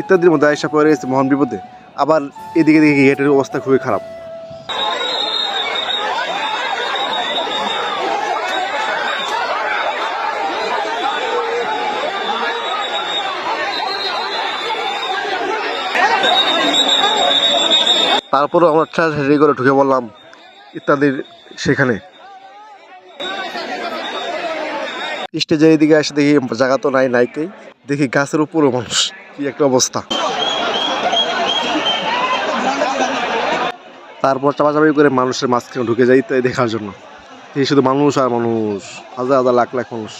ইত্যাদির মধ্যে আয়সা পড়ে গেছে মহান বিপদে। আবার এদিকে দিকে গেটের অবস্থা খুবই খারাপ। তারপরও আমরা ঠেলাঠেলি করে ঢুকে পড়লাম ইত্যাদির সেখানে। স্টেজের এদিকে এসে দেখি জায়গা তো নাই নাইকেই দেখি গাছের উপরও মানুষ। কি একটা অবস্থা? তারপর চাপাচাপি করে মানুষের মাঝখানে ঢুকে যাই তাই দেখার জন্য। এই শুধু মানুষ আর মানুষ, হাজার হাজার লাখ লাখ মানুষ।